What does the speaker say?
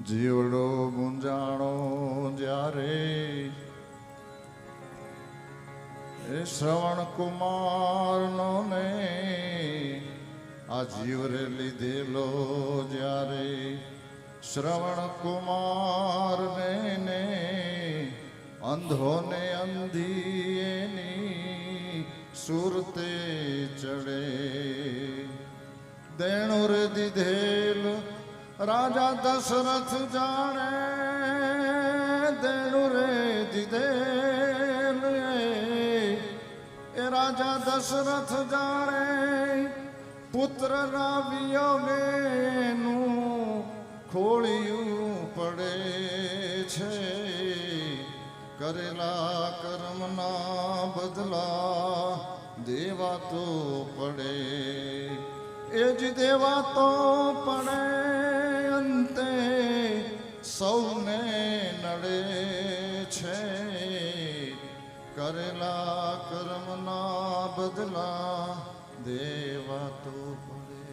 જીવડો ગુંજાણો જ્યારે એ શ્રવણ કુમારનો ને આ જીવરે લીધેલો જ્યારે શ્રવણ કુમાર ને ને અંધી એની સુરતે ચડે. દેણુર દીધેલ રાજા દશરથ જાણે દેણું રે દીધેલ એ રાજા દશરથ જાણે પુત્ર વિયોગેનું ખોળિયું પડે છે કરેલા કર્મના બદલા દેવા તો પડે એ જ દેવા તો પડે સૌને નડે છે. કરેલા કર્મના બદલા દેવા તો પડે.